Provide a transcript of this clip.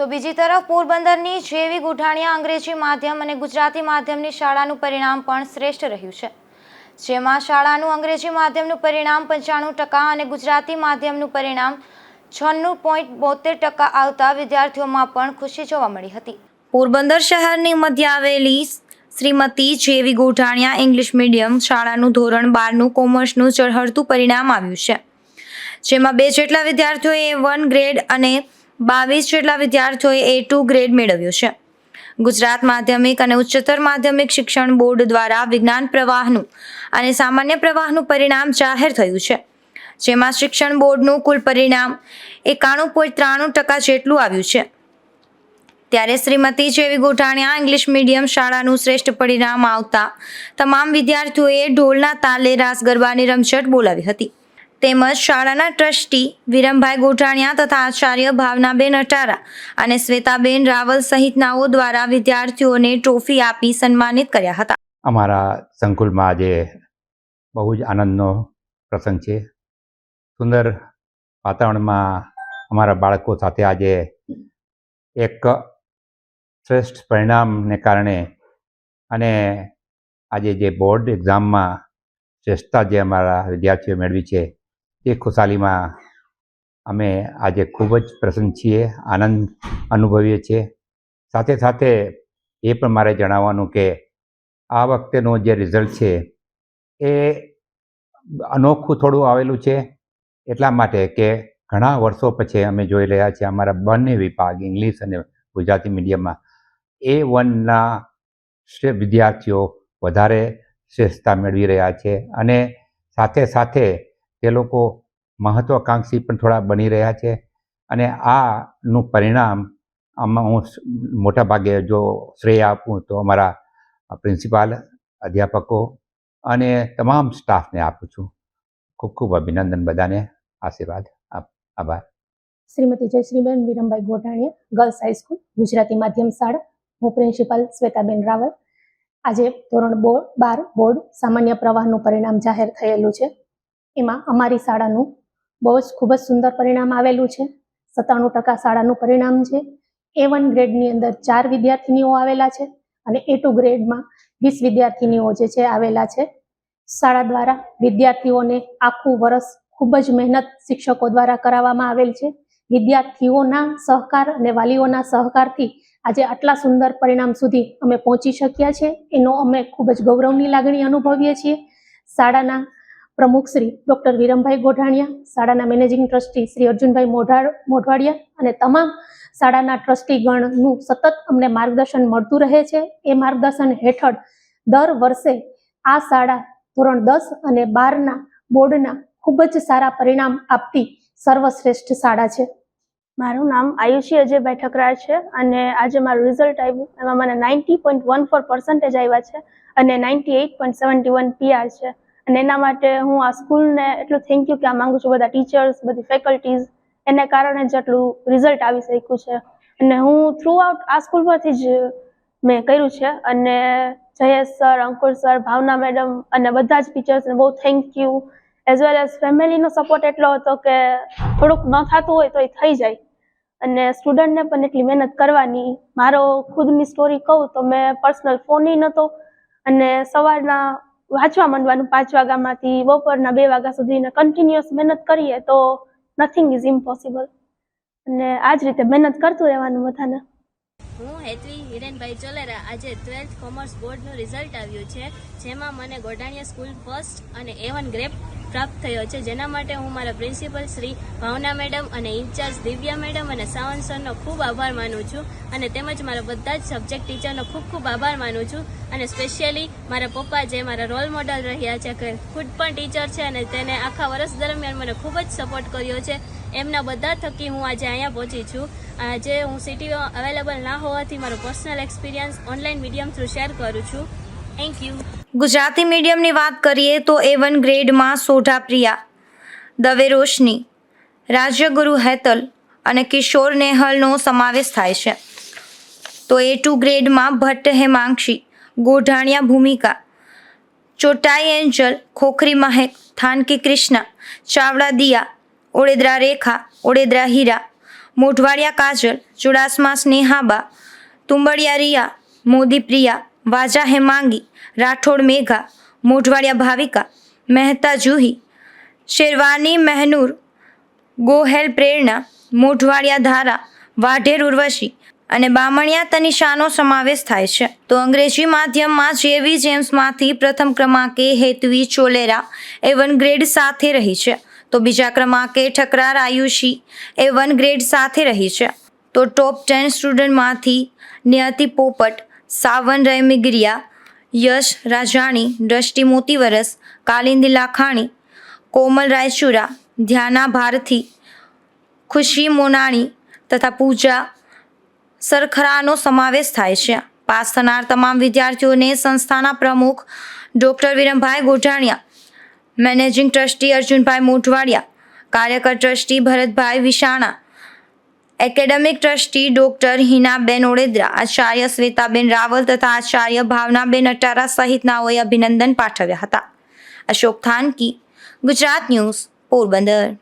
તો બીજી તરફ પોરબંદરની જેવી ગુઠાણીયા અંગ્રેજી માધ્યમ અને ગુજરાતી માધ્યમની શાળાનું પરિણામ પણ શ્રેષ્ઠ રહ્યું છે. જેમાં શાળાનું અંગ્રેજી માધ્યમનું પરિણામ પંચાણું ટકા અને ગુજરાતી માધ્યમનું પરિણામ છન્નું પોઈન્ટ બોતેર ટકા આવતા વિદ્યાર્થીઓમાં પણ ખુશી જોવા મળી હતી. પોરબંદર શહેરની મધ્ય આવેલી શ્રીમતી જેવી ગોઠાણિયા ઇંગ્લિશ મીડિયમ શાળાનું ધોરણ બારનું કોમર્સનું ચઢળતું પરિણામ આવ્યું છે. જેમાં બે જેટલા વિદ્યાર્થીઓએ વન ગ્રેડ અને બાવીસ જેટલા વિદ્યાર્થીઓએ એ ટુ ગ્રેડ મેળવ્યો છે. ગુજરાત માધ્યમિક અને ઉચ્ચતર માધ્યમિક શિક્ષણ બોર્ડ દ્વારા વિજ્ઞાન પ્રવાહનું અને સામાન્ય પ્રવાહનું પરિણામ જાહેર થયું છે. જેમાં શિક્ષણ બોર્ડનું કુલ પરિણામ એકાણું પોઈન્ટ ત્રાણું ટકા જેટલું આવ્યું છે. ત્યારે શ્રીમતી જેવી ગોઠાણીયા ઇંગ્લિશ મીડિયમ શાળાનું શ્રેષ્ઠ પરિણામ આવતા તમામ વિદ્યાર્થીઓએ ઢોલના તાલે રાસ ગરબાની રમઝટ બોલાવી હતી. તેમજ શાળાના ટ્રસ્ટી વિરમભાઈ ગોઠાણીયા તથા આચાર્ય ભાવનાબેન અટારા અને શ્વેતાબેન રાવલ સહિતનાઓ દ્વારા વિદ્યાર્થીઓને ટ્રોફી આપી સન્માનિત કર્યા હતા. અમારા સંકુલમાં આજે બહુ જ આનંદનો પ્રસંગ છે. સુંદર વાતાવરણમાં અમારા બાળકો સાથે આજે એક શ્રેષ્ઠ પરિણામને કારણે અને આજે જે બોર્ડ એક્ઝામમાં શ્રેષ્ઠતા જે અમારા વિદ્યાર્થીઓ મેળવી છે એ ખુશાલીમાં અમે આજે ખૂબ જ પ્રસન્ન છીએ, આનંદ અનુભવીએ છીએ. સાથે સાથે એ પણ મારે જણાવવાનું કે આ વખતેનું જે રિઝલ્ટ છે એ અનોખું થોડું આવેલું છે. એટલા માટે કે ઘણા વર્ષો પછી અમે જોઈ રહ્યા છીએ અમારા બંને વિભાગ ઇંગ્લિશ અને ગુજરાતી મીડિયમમાં એ વનના વિદ્યાર્થીઓ વધારે શ્રેષ્ઠતા મેળવી રહ્યા છે. અને સાથે સાથે તે લોકો મહત્વાકાંક્ષી પણ થોડા બની રહ્યા છે. અને આનું પરિણામ આમાં હું મોટા ભાગે જો શ્રેય આપું તો અમારા પ્રિન્સિપાલ, અધ્યાપકો અને તમામ સ્ટાફને આપું છું. ખૂબ ખૂબ અભિનંદન બધાને. આશીર્વાદ. આભાર. Shrimati Jayshreeben Virambhai Godhaniya girls high school Gujarati માધ્યમ શાળા. હું પ્રિન્સિપાલ શ્વેતાબેન રાવલ. આજે ધોરણ બોર્ડ બાર બોર્ડ સામાન્ય પ્રવાહનું પરિણામ જાહેર થયેલું છે. એમાં અમારી શાળાનું બહુ જ ખૂબ જ સુંદર પરિણામ આવેલું છે. સત્તાણું ટકા શાળાનું પરિણામ છે. એ વન ગ્રેડની અંદર ચાર વિદ્યાર્થીનીઓ આવેલા છે અને એ ટુ ગ્રેડમાં વીસ વિદ્યાર્થીનીઓ જે છે આવેલા છે. શાળા દ્વારા વિદ્યાર્થીઓને આખું વર્ષ ખૂબ જ મહેનત શિક્ષકો દ્વારા કરાવવામાં આવેલ છે. વિદ્યાર્થીઓના સહકાર અને વાલીઓના સહકારથી આજે આટલા સુંદર પરિણામ સુધી અમે પહોંચી શક્યા છે. એનો અમે ખૂબ જ ગૌરવની લાગણી અનુભવીએ છીએ. શાળાના પ્રમુખ શ્રી ડૉક્ટર વિરમભાઈ ગોઢાણિયા, શાળાના મેનેજિંગ ટ્રસ્ટી શ્રી અર્જુનભાઈ મોઢવાડિયા અને તમામ શાળાના ટ્રસ્ટીગણનું સતત અમને માર્ગદર્શન મળતું રહે છે. એ માર્ગદર્શન હેઠળ દર વર્ષે આ શાળા ધોરણ દસ અને બારના બોર્ડના ખૂબ જ સારા પરિણામ આપતી સર્વશ્રેષ્ઠ શાળા છે. મારું નામ આયુષી અજયભાઈ ઠકરાર છે અને આજે મારું રિઝલ્ટ આવ્યું. એમાં મને ninety point one four percentage આવ્યા છે અને ninety eight point seventy one PR છે. અને એના માટે હું આ સ્કૂલને એટલું થેન્ક યુ કહેવા માંગુ છું. બધા ટીચર્સ બધી ફેકલ્ટીઝ એને કારણે જ આટલું રિઝલ્ટ આવી શક્યું છે. અને હું થ્રુ આઉટ આ સ્કૂલમાંથી જ મેં કર્યું છે. અને Jayesh sir Ankur sir Bhavna madam અને બધા જ ટીચર્સને બહુ thank you as well as ફેમિલીનો support એટલો હતો કે થોડુંક ન થતું હોય તો એ થઈ જાય. અને સ્ટુડન્ટને પણ એટલી મહેનત કરવાની. મારો ખુદની સ્ટોરી કહું તો મેં પર્સનલ ફોન નહોતો અને સવારના વાંચવા માંડવાનું પાંચ વાગ્યામાંથી બપોરના બે વાગ્યા સુધી કન્ટિન્યુઅસ મહેનત કરીએ તો નથિંગ ઇઝ ઇમ્પોસિબલ અને આ જ રીતે મહેનત કરતું રહેવાનું બધાને. હું હેતવી હિરેનભાઈ ચોલેરા આજે ટ્વેલ્થ કોમર્સ બોર્ડનું રિઝલ્ટ આવ્યું છે, જેમાં મને ગોડાણીયા સ્કૂલ ફર્સ્ટ અને એવન ગ્રેપ પ્રાપ્ત થયો છે. જેના માટે હું મારા પ્રિન્સિપલ શ્રી ભાવના મેડમ અને ઇન્ચાર્જ દિવ્યા મેડમ અને સાવંત સરનો ખૂબ આભાર માનું છું અને તેમજ મારા બધા જ સબ્જેક્ટ ટીચરનો ખૂબ ખૂબ આભાર માનું છું અને સ્પેશિયલી મારા પપ્પા જે મારા રોલ મોડલ રહ્યા છે કે ખુદ પણ ટીચર છે અને તેને આખા વર્ષ દરમિયાન મને ખૂબ જ સપોર્ટ કર્યો છે. એમના બધા થકી હું આજે અહીંયા પહોંચી છું. આજે હું સિટી અવેલેબલ ના હોવાથી મારો personal experience online medium through share કરું છું. થેન્ક યુ ગુજરાતી મીડિયમની વાત કરીએ તો એ વન ગ્રેડમાં સોઢા પ્રિયા, દવે રોશની, રાજ્યગુરુ હેતલ અને કિશોર નેહલનો સમાવેશ થાય છે. તો એ ટુ ગ્રેડમાં ભટ્ટ હેમાંક્ષી, ગોઢાણિયા ભૂમિકા, ચોટાઈ એન્જલ, ખોખરી મહેક, થાનકી કૃષ્ણા, ચાવડા દિયા ઓળેદરા રેખા ઓળેદરા હીરા, મોઢવાડિયા કાજલ, ચુડાસમા સ્નેહાબા, તુંબડિયા રિયા, મોદી પ્રિયા વાજા હેમાંગી રાઠોડ મેઘા, મોઢવાડિયા ભાવિકા, મહેતા જુહી, શેરવાની મહેનૂર, ગોહેલ પ્રેરણા, મોઢવાડિયા ધારા, વાઢેર ઉર્વશી અને બામણિયા તનિષાનો સમાવેશ થાય છે. તો અંગ્રેજી માધ્યમમાં જેવી જેમ્સમાંથી પ્રથમ ક્રમાંકે Hetvi Cholera A one grade સાથે રહી છે. તો બીજા ક્રમાંકે Thakrar Ayushi A one grade સાથે રહી છે. તો ટોપ ટેન સ્ટુડન્ટમાંથી નિયતિ પોપટ સાવન રેમિગરિયા, યશ રાજાણી, દ્રષ્ટિ મોતીવરસ, કાલિંદી લાખાણી, કોમલ રાયચુરા, ધ્યાના ભારતી, ખુશી મોનાણી તથા પૂજા સરખરાનો સમાવેશ થાય છે. પાસ થનાર તમામ વિદ્યાર્થીઓને સંસ્થાના પ્રમુખ doctor Virambhai Godhaniya, managing trustee Arjunbhai Modhwadia, કાર્યકર trustee Bharatbhai Vishana academic trustee doctor Hinaben Odedara, Acharya Shwetaben Raval તથા આચાર્ય ભાવનાબેન અટારા સહિતનાઓએ અભિનંદન પાઠવ્યા હતા. અશોક થાનકી, ગુજરાત ન્યૂઝ, પોરબંદર.